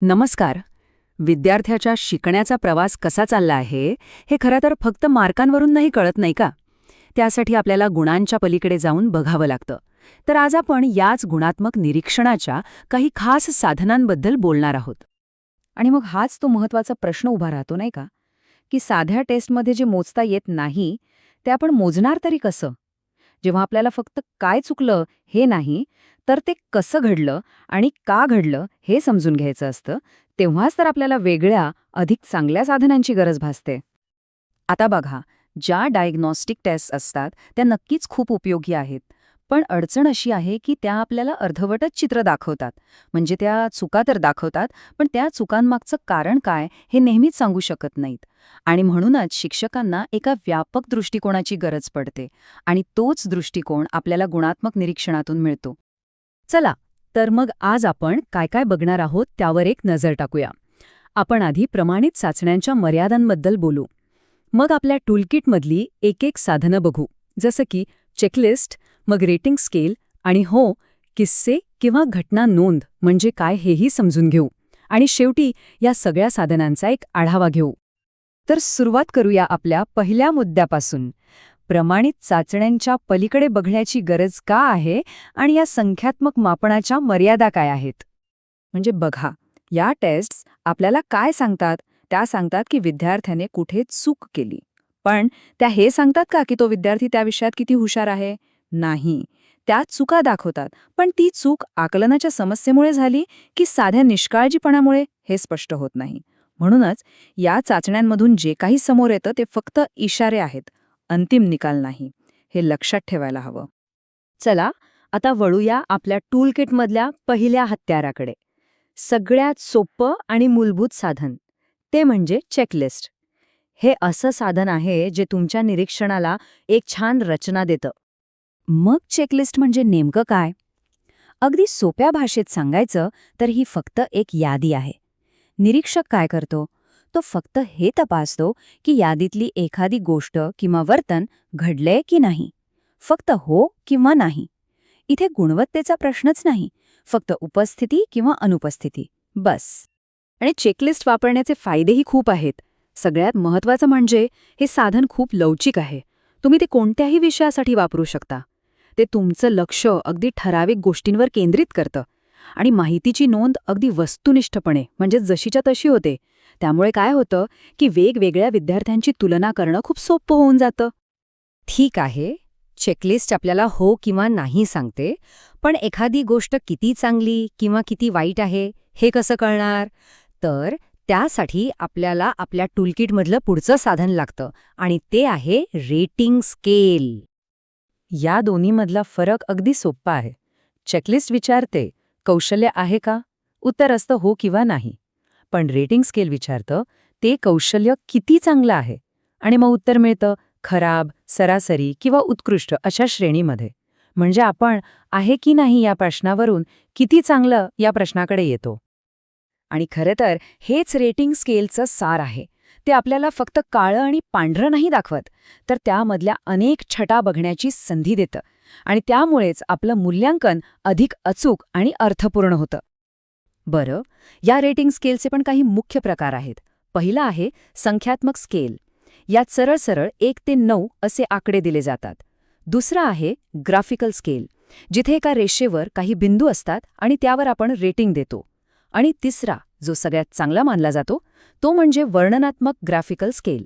नमस्कार. विद्यार्थ्याच्या शिकण्याचा प्रवास कसा चालला आहे हे खरं तर फक्त मार्कांवरून नाही कळत नाही का? त्यासाठी आपल्याला गुणांच्या पलीकडे जाऊन बघावं लागतं. तर आज आपण याच गुणात्मक निरीक्षणाच्या काही खास साधनांबद्दल बोलणार आहोत. आणि मग हाच तो महत्त्वाचा प्रश्न उभा राहतो नाही का? की साध्या टेस्टमध्ये जे मोजता येत नाही ते आपण मोजणार तरी कसं? जेव्हा आपल्याला फक्त काय चुकलं हे नाही तर ते कसं घडलं आणि का घडलं हे समजून घ्यायचं असतं तेव्हाच तर आपल्याला वेगळ्या अधिक चांगल्या साधनांची गरज भासते. आता बघा ज्या डायग्नॉस्टिक टेस्ट असतात त्या नक्कीच खूप उपयोगी आहेत. पण अडचण अशी आहे की त्या आपल्याला अर्धवटच चित्र दाखवतात. म्हणजे त्या चुका तर दाखवतात पण त्या चुकांमागचं कारण काय हे नेहमीच सांगू शकत नाहीत. आणि म्हणूनच शिक्षकांना एका व्यापक दृष्टिकोनाची गरज पडते आणि तोच दृष्टिकोन आपल्याला गुणात्मक निरीक्षणातून मिळतो. चला तर मग आज आपण काय काय बघणार आहोत त्यावर एक नजर टाकूया. आपण आधी प्रमाणित चाचण्यांच्या मर्यादांबद्दल बोलू. मग आपल्या टूलकिटमधली एक एक साधनं बघू जसं की चेकलिस्ट मग रेटिंग स्केल आणि हो किस्से किंवा घटना नोंद म्हणजे काय हेही समजून घेऊ. आणि शेवटी या सगळ्या साधनांचा एक आढावा घेऊ. तर सुरुवात करूया आपल्या पहिल्या मुद्द्यापासून. प्रमाणित चाचण्यांच्या पलीकडे बघण्याची गरज का आहे आणि या संख्यात्मक मापनाच्या मर्यादा काय आहेत? म्हणजे बघा या टेस्ट्स आपल्याला काय सांगतात? त्या सांगतात की विद्यार्थ्याने कुठे चूक केली. पण त्या हे सांगतात का की तो विद्यार्थी त्या विषयात किती हुशार आहे? नाही. त्या चुका दाखवतात. पण ती चूक आकलनाच्या समस्येमुळे झाली की साध्या निष्काळजीपणामुळे हे स्पष्ट होत नाही. म्हणूनच या चाचण्यांमधून जे काही समोर येतं ते फक्त इशारे आहेत. अंतिम निकाल नाही हे लक्षात ठेवायला हवं. चला आता वळूया आपल्या टूलकिटमधल्या पहिल्या हत्याराकडे. सगळ्यात सोपं आणि मूलभूत साधन ते म्हणजे चेकलिस्ट. हे असं साधन आहे जे तुमच्या निरीक्षणाला एक छान रचना देतं. मग चेकलिस्ट म्हणजे नेमकं काय? अगदी सोप्या भाषेत सांगायचं तर ही फक्त एक यादी आहे. निरीक्षक काय करतो? तो फक्त हे तपासतो की यादीतली एखादी गोष्ट किंवा वर्तन घडलंय की नाही. फक्त हो किंवा नाही. इथे गुणवत्तेचा प्रश्नच नाही. फक्त उपस्थिती किंवा अनुपस्थिती. बस. आणि चेकलिस्ट वापरण्याचे फायदेही खूप आहेत. सगळ्यात महत्वाचं म्हणजे हे साधन खूप लवचिक आहे. तुम्ही ते कोणत्याही विषयासाठी वापरू शकता. ते तुमचं लक्ष अगदी ठराविक गोष्टींवर केंद्रित करतं. आणि माहितीची नोंद अगदी वस्तुनिष्ठपणे म्हणजे जशीच्या तशी होते त्यामुळे काय होतं की वेगवेगळ्या विद्यार्थ्यांची तुलना करणं खूप सोपं होऊन जातं. ठीक आहे चेकलिस्ट आपल्याला हो किंवा नाही सांगते पण एखादी गोष्ट किती चांगली किंवा किती वाईट आहे हे कसं कळणार? तर त्यासाठी आपल्याला आपल्या टूलकिटमधलं पुढचं साधन लागतं आणि ते आहे रेटिंग स्केल या दोन्हीमधला फरक अगदी सोप्पा आहे. चेकलिस्ट विचारते कौशल्य आहे का? उत्तर असतं हो किंवा नाही. पण रेटिंग स्केल विचारतं ते कौशल्य किती चांगलं आहे? आणि मग उत्तर मिळतं खराब सरासरी किंवा उत्कृष्ट अशा श्रेणीमध्ये. म्हणजे आपण आहे की नाही या प्रश्नावरून किती चांगलं या प्रश्नाकडे येतो? आणि खरं तर हेच रेटिंग स्केलचं सार आहे. ते आपल्याला फक्त काळं आणि पांढरं नाही दाखवत तर त्यामधल्या अनेक छटा बघण्याची संधी देतं. आणि त्यामुळेच आपलं मूल्यांकन अधिक अचूक आणि अर्थपूर्ण होतं. बरं या रेटिंग स्केलचे पण काही मुख्य प्रकार आहेत. पहिला आहे संख्यात्मक स्केल यात सरळ सरळ एक ते नऊ असे आकडे दिले जातात. दुसरा आहे ग्राफिकल स्केल जिथे एका रेषेवर काही बिंदू असतात आणि त्यावर आपण रेटिंग देतो. आणि तिसरा जो सगळ्यात चांगला मानला जातो तो म्हणजे वर्णनात्मक ग्राफिकल स्केल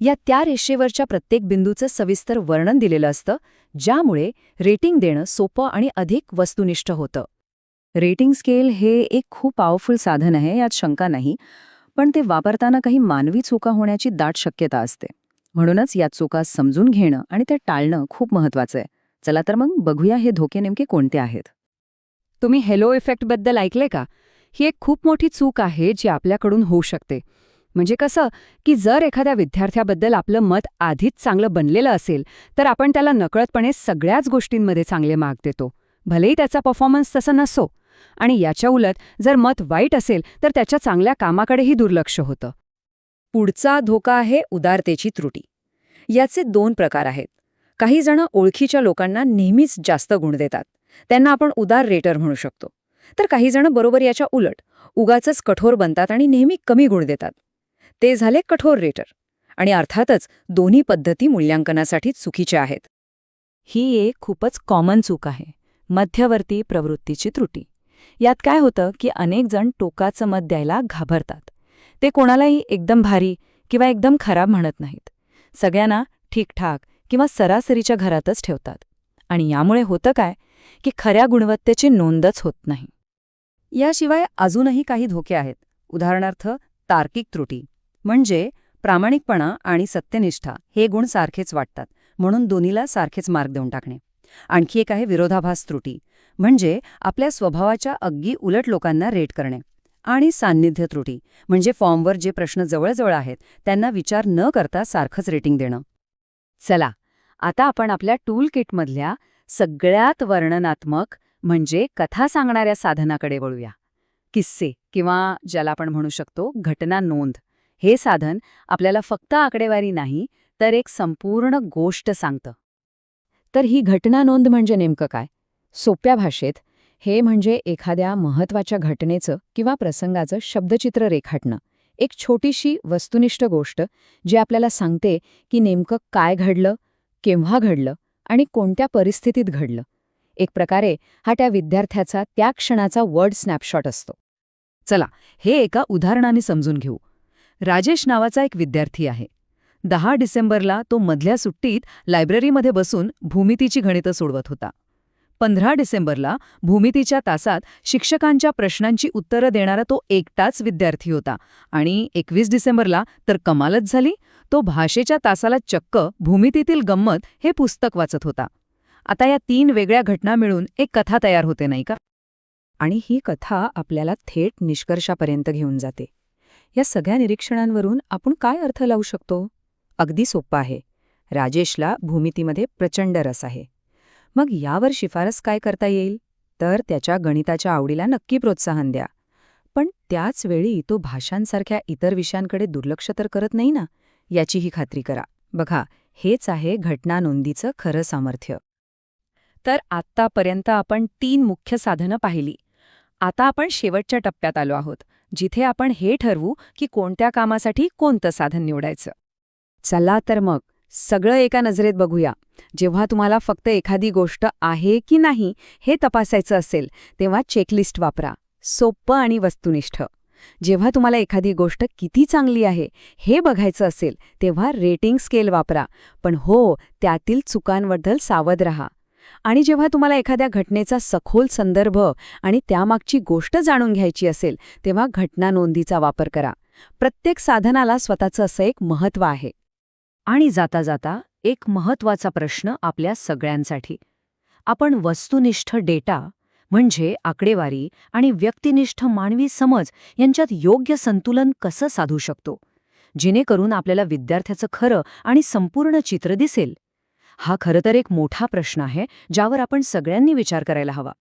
या त्या रेषेवरच्या प्रत्येक बिंदूचं सविस्तर वर्णन दिलेलं असतं ज्यामुळे रेटिंग देणं सोपं आणि अधिक वस्तुनिष्ठ होतं. रेटिंग स्केल हे एक खूप पॉवरफुल साधन आहे यात शंका नाही. पण ते वापरताना काही मानवी चुका होण्याची दाट शक्यता असते. म्हणूनच या चुका समजून घेणं आणि त्या टाळणं खूप महत्वाचं आहे. चला तर मग बघूया हे धोके नेमके कोणते आहेत. तुम्ही हेलो इफेक्टबद्दल ऐकले का? ही एक खूप मोठी चूक आहे जी आपल्याकडून होऊ शकते. म्हणजे कसं की जर एखाद्या विद्यार्थ्याबद्दल आपलं मत आधीच चांगलं बनलेलं असेल तर आपण त्याला नकळतपणे सगळ्याच गोष्टींमध्ये चांगले मार्क देतो. भलेही त्याचा परफॉर्मन्स तसा नसो आणि याच्या उलट जर मत वाईट असेल तर त्याच्या चांगल्या कामाकडेही दुर्लक्ष होतं. पुढचा धोका आहे उदारतेची त्रुटी. याचे दोन प्रकार आहेत. काही जण ओळखीच्या लोकांना नेहमीच जास्त गुण देतात. त्यांना आपण उदार रेटर म्हणू शकतो. तर काही जण बरोबर याच्या उलट उगाचच कठोर बनतात आणि नेहमी कमी गुण देतात. ते झाले कठोर रेटर. आणि अर्थातच दोन्ही पद्धती मूल्यांकनासाठी चुकीच्या आहेत. ही एक खूपच कॉमन चूक आहे. मध्यवर्ती प्रवृत्तीची त्रुटी. यात काय होतं की अनेक जण टोकाचं मत द्यायला घाबरतात. ते कोणालाही एकदम भारी किंवा एकदम खराब म्हणत नाहीत. सगळ्यांना ठीकठाक किंवा सरासरीच्या घरातच ठेवतात. आणि यामुळे होतं काय की खऱ्या गुणवत्तेची नोंदच होत नाही. याशिवाय अजूनही काही धोके आहेत. उदाहरणार्थ तार्किक त्रुटी म्हणजे प्रामाणिकपणा आणि सत्यनिष्ठा हे गुण सारखेच वाटतात म्हणून दोन्हीला सारखेच मार्ग देऊन टाकणे. आणखी एक आहे विरोधाभास त्रुटी. म्हणजे आपल्या स्वभावाच्या अगदी उलट लोकांना रेट करणे आणि सान्निध्य त्रुटी म्हणजे फॉर्मवर जे प्रश्न जवळजवळ आहेत त्यांना विचार न करता सारखंच रेटिंग देणं. चला आता आपण आपल्या टूल किटमधल्या सगळ्यात वर्णनात्मक म्हणजे कथा सांगणाऱ्या साधनाकडे वळूया. किस्से किंवा ज्याला आपण म्हणू शकतो घटना नोंद. हे साधन आपल्याला फक्त आकडेवारी नाही तर एक संपूर्ण गोष्ट सांगतं. तर ही घटना नोंद म्हणजे नेमकं काय? सोप्या भाषेत हे म्हणजे एखाद्या महत्त्वाच्या घटनेचं किंवा प्रसंगाचं शब्दचित्र रेखाटणं. एक छोटीशी वस्तुनिष्ठ गोष्ट जी आपल्याला सांगते की नेमकं काय घडलं केव्हा घडलं आणि कोणत्या परिस्थितीत घडलं. एक प्रकारे हा त्या विद्यार्थ्याचा त्या क्षणाचा वर्ड स्नॅपशॉट असतो. चला हे एका उदाहरणाने समजून घेऊ. राजेश नावाचा एक विद्यार्थी आहे. दहा डिसेंबरला तो मधल्या सुट्टीत लायब्ररीमध्ये बसून भूमितीची गणितं सोडवत होता. पंधरा डिसेंबरला भूमितीच्या तासात शिक्षकांच्या प्रश्नांची उत्तरं देणारा तो एकटाच विद्यार्थी होता. आणि एकवीस डिसेंबरला तर कमालच झाली. तो भाषेच्या तासाला चक्क भूमितीतील गंमत हे पुस्तक वाचत होता. आता या तीन वेगळ्या घटना मिळून एक कथा तयार होते नाही का? आणि ही कथा आपल्याला थेट निष्कर्षापर्यंत घेऊन जाते. या सगळ्या निरीक्षणांवरून आपण काय अर्थ लावू शकतो? अगदी सोप्पं आहे. राजेशला भूमितीमध्ये प्रचंड रस आहे. मग यावर शिफारस काय करता येईल? तर त्याच्या गणिताच्या आवडीला नक्की प्रोत्साहन द्या. पण त्याच वेळी तो भाषांसारख्या इतर विषयांकडे दुर्लक्ष तर करत नाही ना? याचीही खात्री करा. बघा हेच आहे घटना नोंदीचं खरं सामर्थ्य. तर आत्तापर्यंत आपण तीन मुख्य साधनं पाहिली. आता आपण शेवटच्या टप्प्यात आलो आहोत जिथे आपण हे ठरवू की कोणत्या कामासाठी कोणतं साधन निवडायचं. चला तर मग. सगळं एका नजरेत बघूया. जेव्हा तुम्हाला फक्त एखादी गोष्ट आहे की नाही हे तपासायचं असेल तेव्हा चेकलिस्ट वापरा. सोप्पं आणि वस्तुनिष्ठ. जेव्हा तुम्हाला एखादी गोष्ट किती चांगली आहे हे बघायचं असेल तेव्हा रेटिंग स्केल वापरा. पण हो त्यातील चुकांबद्दल सावध रहा. आणि जेव्हा तुम्हाला एखाद्या घटनेचा सखोल संदर्भ आणि त्यामागची गोष्ट जाणून घ्यायची असेल तेव्हा घटना नोंदीचा वापर करा. प्रत्येक साधनाला स्वतःचं असं एक महत्त्व आहे. आणि जाता जाता एक महत्त्वाचा प्रश्न आपल्या सगळ्यांसाठी. आपण वस्तुनिष्ठ डेटा म्हणजे आकडेवारी आणि व्यक्तिनिष्ठ मानवी समज यांच्यात योग्य संतुलन कसं साधू शकतो? जेणेकरून आपल्याला विद्यार्थ्याचं खरं आणि संपूर्ण चित्र दिसेल. हा खरं तर एक मोठा प्रश्न आहे ज्यावर आपण सगळ्यांनी विचार करायला हवा.